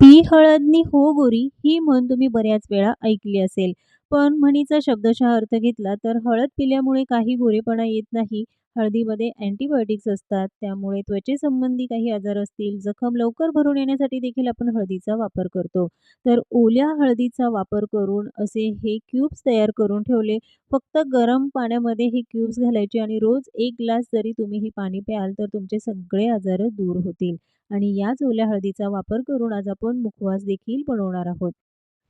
P हळदनी हो गोरी ही म्हण तुम्ही बऱ्याच वेळा ऐकली असेल. पण म्हणीचा शब्दशः अर्थ घेतला तर हळद पिल्यामुळे काही गोरेपणा येत नाही. हळदीमध्ये अँटीबायोटिक्स असतात. त्यामुळे त्वचेसंबंधी काही आजार असतील, जखम लवकर भरून येण्यासाठी देखील आपण हळदीचा वापर करतो. तर ओल्या हळदीचा वापर करून असे हे क्यूब्स तयार करून ठेवले. फक्त गरम पाण्यामध्ये हे क्यूब्स घालायचे आणि रोज एक ग्लास जरी तुम्ही हे पाणी प्याल तर तुमचे सगळे आजार दूर होतील. आणि याच ओल्या हळदीचा वापर करून आज आपण मुखवास देखील बनवणार आहोत.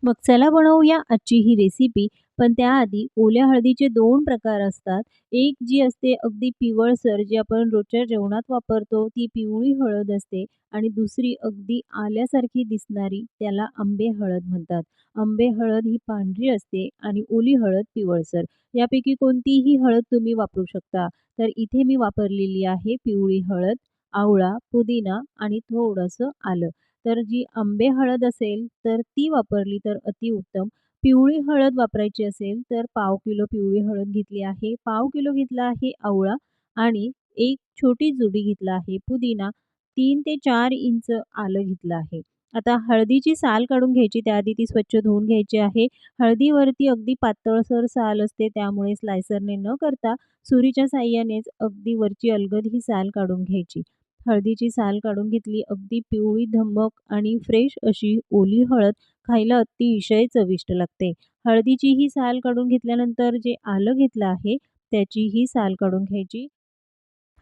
मग चला बनवूया आजची ही रेसिपी. पण त्याआधी ओल्या हळदीचे दोन प्रकार असतात. एक जी असते अगदी पिवळसर जी आपण रोजच्या जेवणात वापरतो ती पिवळी हळद असते आणि दुसरी अगदी आल्यासारखी दिसणारी त्याला आंबे हळद म्हणतात. आंबे हळद ही पांढरी असते आणि ओली हळद पिवळसर. यापैकी कोणतीही हळद तुम्ही वापरू शकता. तर इथे मी वापरलेली आहे पिवळी हळद, आवळा, पुदिना आणि थोडंसं आलं. तर जी आंबे हळद असेल तर ती वापरली तर अतिउत्तम. पिवळी हळद वापरायची असेल तर पाव किलो पिवळी हळद घेतली आहे, पाव किलो घेतला आहे आवळा आणि एक छोटी जुडी घेतला आहे पुदिना, तीन ते चार इंच आलं घेतलं आहे. आता हळदीची साल काढून घ्यायची. त्याआधी ती स्वच्छ धुवून घ्यायची आहे. हळदीवरती अगदी पातळसर साल असते त्यामुळे स्लायसरने न करता सुरीच्या साह्यानेच अगदी वरची अलगद ही साल काढून घ्यायची. हळदीची साल काढून घेतली. अगदी पिवळी धमक आणि फ्रेश अशी ओली हळद खायला अतिशय चविष्ट लागते. हळदीची ही साल काढून घेतल्यानंतर जे आलं घेतलं आहे त्याची ही साल काढून घ्यायची.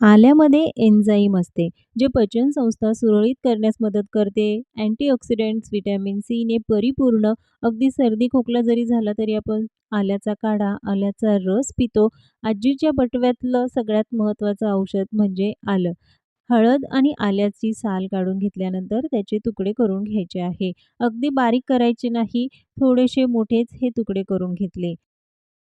आल्यामध्ये एन्झाईम असते, जे पचनसंस्था सुरळीत करण्यास मदत करते. अँटीऑक्सिडंट्स व्हिटॅमिन सीने परिपूर्ण. अगदी सर्दी खोकला जरी झाला तरी आपण आल्याचा काढा, आल्याचा रस पितो. आजीच्या बटव्यातलं सगळ्यात महत्त्वाचं औषध म्हणजे आलं. हळद आणि आल्याची साल काढून घेतल्यानंतर त्याचे तुकडे करून घ्यायचे आहे. अगदी बारीक करायचे नाही, थोडेसे मोठेच हे तुकडे करून घेतले.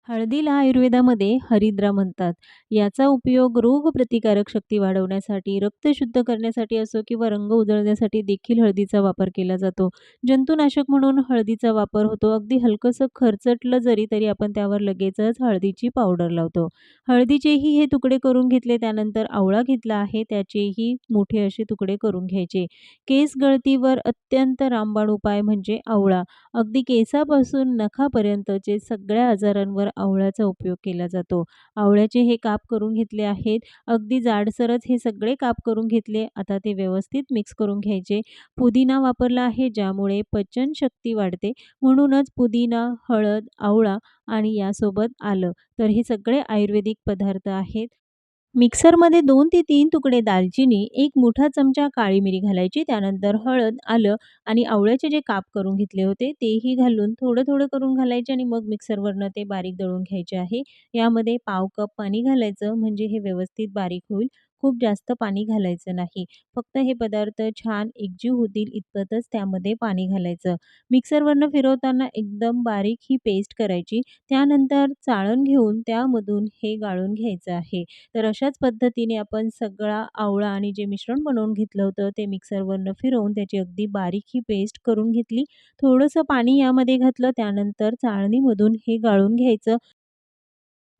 हळदीला आयुर्वेदामध्ये हरिद्रा म्हणतात. याचा उपयोग रोगप्रतिकारक शक्ती वाढवण्यासाठी, रक्त शुद्ध करण्यासाठी असो किंवा रंग उजळण्यासाठी देखील हळदीचा वापर केला जातो. जंतुनाशक म्हणून हळदीचा वापर होतो. अगदी हलकंसं खरचटलं जरी तरी आपण त्यावर लगेचच हळदीची पावडर लावतो. हळदीचेही हे तुकडे करून घेतले. त्यानंतर आवळा घेतला आहे त्याचेही मोठे असे तुकडे करून घ्यायचे. केस गळतीवर अत्यंत रामबाण उपाय म्हणजे आवळा. अगदी केसापासून नखापर्यंतचे सगळ्या आजारांवर आवळ्याचा उपयोग केला जातो. आवळ्याचे हे काप करून घेतले आहेत. अगदी जाडसरच हे सगळे काप करून घेतले. आता ते व्यवस्थित मिक्स करून घ्यायचे. पुदिना वापरला आहे ज्यामुळे पचनशक्ती वाढते. म्हणूनच पुदिना, हळद, आवळा आणि यासोबत आलं. तर हे सगळे आयुर्वेदिक पदार्थ आहेत. मिक्सरमध्ये दोन ते तीन तुकडे दालचिनी, एक मोठा चमचा काळी मिरी घालायची. त्यानंतर हळद, आलं आणि आवळ्याचे जे काप करून घेतले होते तेही घालून थोडं-थोडं करून घालायचे आणि मग मिक्सरवरनं ते बारीक दळून घ्यायचे आहे. यामध्ये पाव कप पाणी घालायचं म्हणजे हे व्यवस्थित बारीक होईल. खूप जास्त पाणी घालायचं नाही. फक्त हे पदार्थ छान एकजीव होतील इतपतच त्यामध्ये पाणी घालायचं. मिक्सरवरनं फिरवताना एकदम बारीक ही पेस्ट करायची. त्यानंतर चाळण घेऊन त्यामधून हे गाळून घ्यायचं आहे. तर अशाच पद्धतीने आपण सगळा आवळा आणि जे मिश्रण बनवून घेतलं होतं ते मिक्सरवरनं फिरवून त्याची अगदी बारीक ही पेस्ट करून घेतली. थोडंसं पाणी यामध्ये घातलं. त्यानंतर चाळणीमधून हे गाळून घ्यायचं.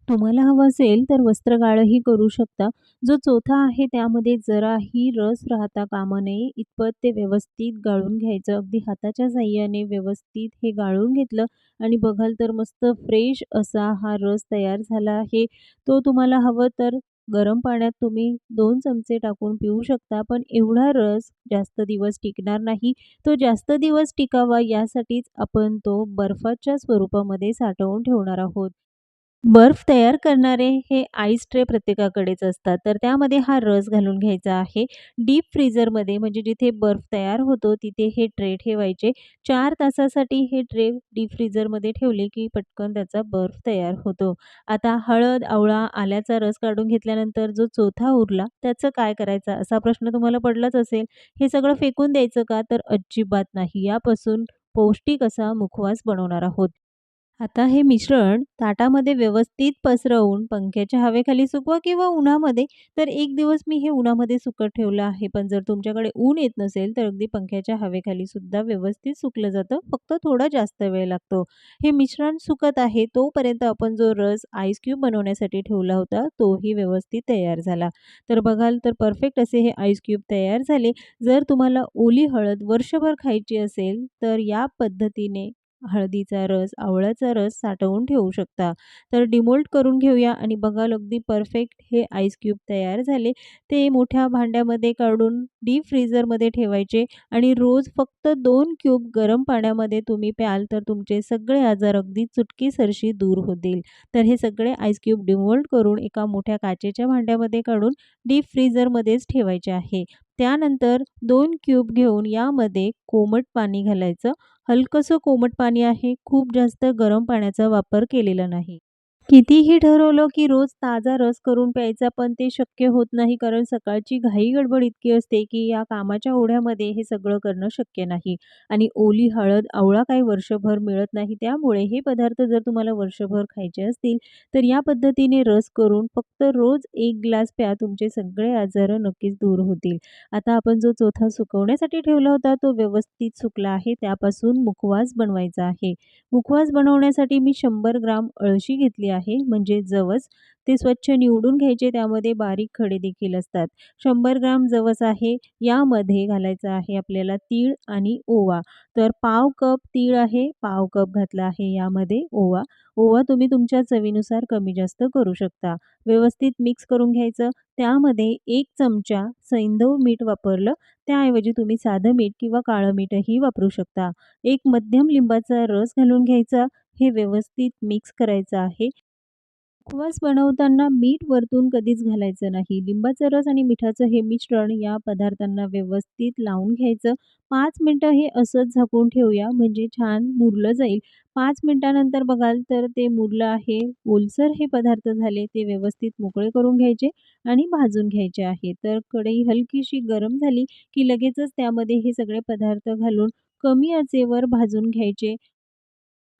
तुम्हाला हवं असेल तर वस्त्रगाळही करू शकता. जो चोथा आहे त्यामध्ये जराही रस राहता कामा नये इतपत ते व्यवस्थित गाळून घ्यायचं. अगदी हाताच्या साह्याने व्यवस्थित हे गाळून घेतलं आणि बघाल तर मस्त फ्रेश असा हा रस तयार झाला आहे. तो तुम्हाला हवं तर गरम पाण्यात तुम्ही दोन चमचे टाकून पिऊ शकता. पण एवढा रस जास्त दिवस टिकणार नाही. तो जास्त दिवस टिकावा यासाठीच आपण तो बर्फाच्या स्वरूपामध्ये साठवून ठेवणार आहोत. बर्फ तयार करणारे हे आईस ट्रे प्रत्येकाकडेच असतात. तर त्यामध्ये हा रस घालून घ्यायचा आहे. डीप फ्रीजरमध्ये म्हणजे जिथे बर्फ तयार होतो तिथे हे ट्रे ठेवायचे. चार तासासाठी हे ट्रे डीप फ्रीजरमध्ये ठेवले की पटकन त्याचा बर्फ तयार होतो. आता हळद, आवळा, आल्याचा रस काढून घेतल्यानंतर जो चोथा उरला त्याचं काय करायचं असा प्रश्न तुम्हाला पडलाच असेल. हे सगळं फेकून द्यायचं का? तर अजिबात नाही. यापासून पौष्टिक असा मुखवास बनवणार आहोत. आता हे मिश्रण ताटामध्ये व्यवस्थित पसरवून पंख्याच्या हवेखाली सुकवा किंवा उन्हामध्ये. तर एक दिवस मी हे उन्हामध्ये सुकत ठेवलं आहे. पण जर तुमच्याकडे ऊन येत नसेल, तर अगदी पंख्याच्या हवेखाली सुद्धा व्यवस्थित सुकलं जातं. फक्त थोडा जास्त वेळ लागतो. हे मिश्रण सुकत आहे तोपर्यंत आपण जो रस आईस क्यूब बनवण्यासाठी ठेवला होता, तोही व्यवस्थित तयार झाला. तर बघाल तर परफेक्ट असे हे आईस क्यूब तयार झाले. जर तुम्हाला ओली हळद वर्षभर खायची असेल, तर या पद्धतीने हळदीचा रस, आवळ्याचा रस साठवून ठेवू शकता. तर डिमोल्ट करून घेऊया आणि बघाल अगदी परफेक्ट हे आईस क्यूब तयार झाले. ते मोठ्या भांड्यामध्ये काढून डीप फ्रीझरमध्ये ठेवायचे आणि रोज फक्त दोन क्यूब गरम पाण्यामध्ये तुम्ही प्याल, तर तुमचे सगळे आजार अगदी चुटकीसरशी दूर होतील. तर हे सगळे आईस क्यूब डिमोल्ट करून एका मोठ्या काचेच्या भांड्यामध्ये काढून डीप फ्रीझरमध्येच ठेवायचे आहे. त्यानंतर दोन क्यूब घेऊन यामध्ये कोमट पाणी घालायचं. हलकंसं कोमट पाणी आहे, खूप जास्त गरम पाण्याचा वापर केलेला नाही. कितीही ठरवलं, की रोज ताजा रस करून प्यायचा, पण ते शक्य होत नाही. कारण सकाळची घाई-गडबड इतकी असते, की या कामाच्या ओढ्यामध्ये हे सगळं करणं शक्य नाही. आणि ओली हळद, आवळा काही वर्षभर मिळत नाही. त्यामुळे हे पदार्थ जर तुम्हाला वर्षभर खायचे असतील, तर या पद्धतीने रस करून फक्त रोज एक ग्लास प्या. तुमचे सगळे आजार नक्कीच दूर होतील. आता आपण जो चोथा सुकवण्यासाठी ठेवला होता, तो व्यवस्थित सुकला आहे. त्यापासून मुखवास बनवायचा आहे. मुखवास बनवण्यासाठी मी शंभर ग्राम अळशी घेतली आहे, म्हणजे जवस. ते स्वच्छ निवडून घ्यायचे. त्यामध्ये बारीक खडे देखील असतात. शंभर ग्राम जवस आहे. यामध्ये घालायचं आहे आपल्याला तीळ आणि ओवा. तर पाव कप तीळ आहे, पाव कप घातला आहे यामध्ये ओवा. ओवा तुम्ही तुमच्या चवीनुसार कमी-जास्त करू शकता. व्यवस्थित मिक्स करून घ्यायचं. त्यामध्ये एक चमचा सैंधव मीठ वापरलं. त्याऐवजी तुम्ही साधं मीठ किंवा काळं मीठही वापरू शकता. एक मध्यम लिंबाचा रस घालून घ्यायचा. हे व्यवस्थित मिक्स करायचं आहे. मुखवास बनवताना मीठ वरतून कधीच घालायचं नाही. लिंबाचा रस आणि मिठाचं हे मिश्रण या पदार्थांना व्यवस्थित लावून घ्यायचं. 5 मिनिटं हे असंच झाकून ठेवूया, म्हणजे छान मुरलं जाईल. 5 मिनिटानंतर बघाल, तर ते मुरलं आहे. ओलसर हे पदार्थ झाले. ते व्यवस्थित मोकळे करून घ्यायचे आणि भाजून घ्यायचे आहे. तर कढई हलकीशी गरम झाली, की लगेचच त्यामध्ये हे सगळे पदार्थ घालून कमी आचेवर भाजून घ्यायचे.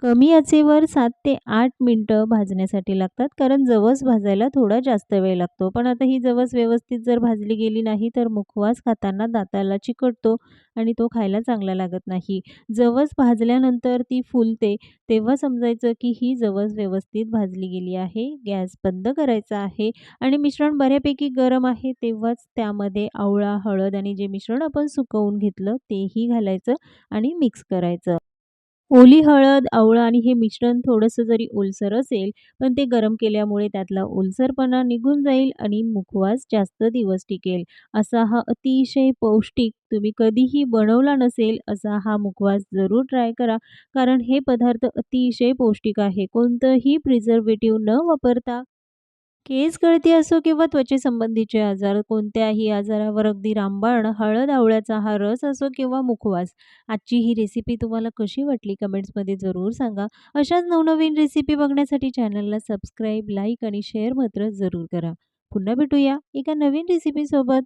कमी आचेवर सात ते आठ मिनटं भाजण्यासाठी लागतात. कारण जवस भाजायला थोडा जास्त वेळ लागतो. पण आता ही जवस व्यवस्थित जर भाजली गेली नाही, तर मुखवास खाताना दाताला चिकटतो आणि तो खायला चांगला लागत नाही. जवस भाजल्यानंतर ती फुलते, तेव्हा समजायचं, की ही जवस व्यवस्थित भाजली गेली आहे. गॅस बंद करायचा आहे आणि मिश्रण बऱ्यापैकी गरम आहे, तेव्हाच त्यामध्ये आवळा, हळद आणि जे मिश्रण आपण सुकवून घेतलं, तेही घालायचं आणि मिक्स करायचं. ओली हळद, आवळा आणि हे मिश्रण थोडंसं जरी ओलसर असेल, पण ते गरम केल्यामुळे त्यातला ओलसरपणा निघून जाईल आणि मुखवास जास्त दिवस टिकेल. असा हा अतिशय पौष्टिक, तुम्ही कधीही बनवला नसेल असा हा मुखवास जरूर ट्राय करा. कारण हे पदार्थ अतिशय पौष्टिक आहे. कोणतंही प्रिझर्वेटिव्ह न वापरता केस गळती असो किंवा त्वचेसंबंधीचे आजार, कोणत्याही आजारावर अगदी रामबाण हळद-आवळ्याचा हा रस असो किंवा मुखवास. आजची ही रेसिपी तुम्हाला कशी वाटली कमेंट्समध्ये जरूर सांगा. अशाच नवनवीन रेसिपी बघण्यासाठी चॅनलला सबस्क्राईब, लाईक आणि शेअर मात्र जरूर करा. पुन्हा भेटूया एका नवीन रेसिपीसोबत.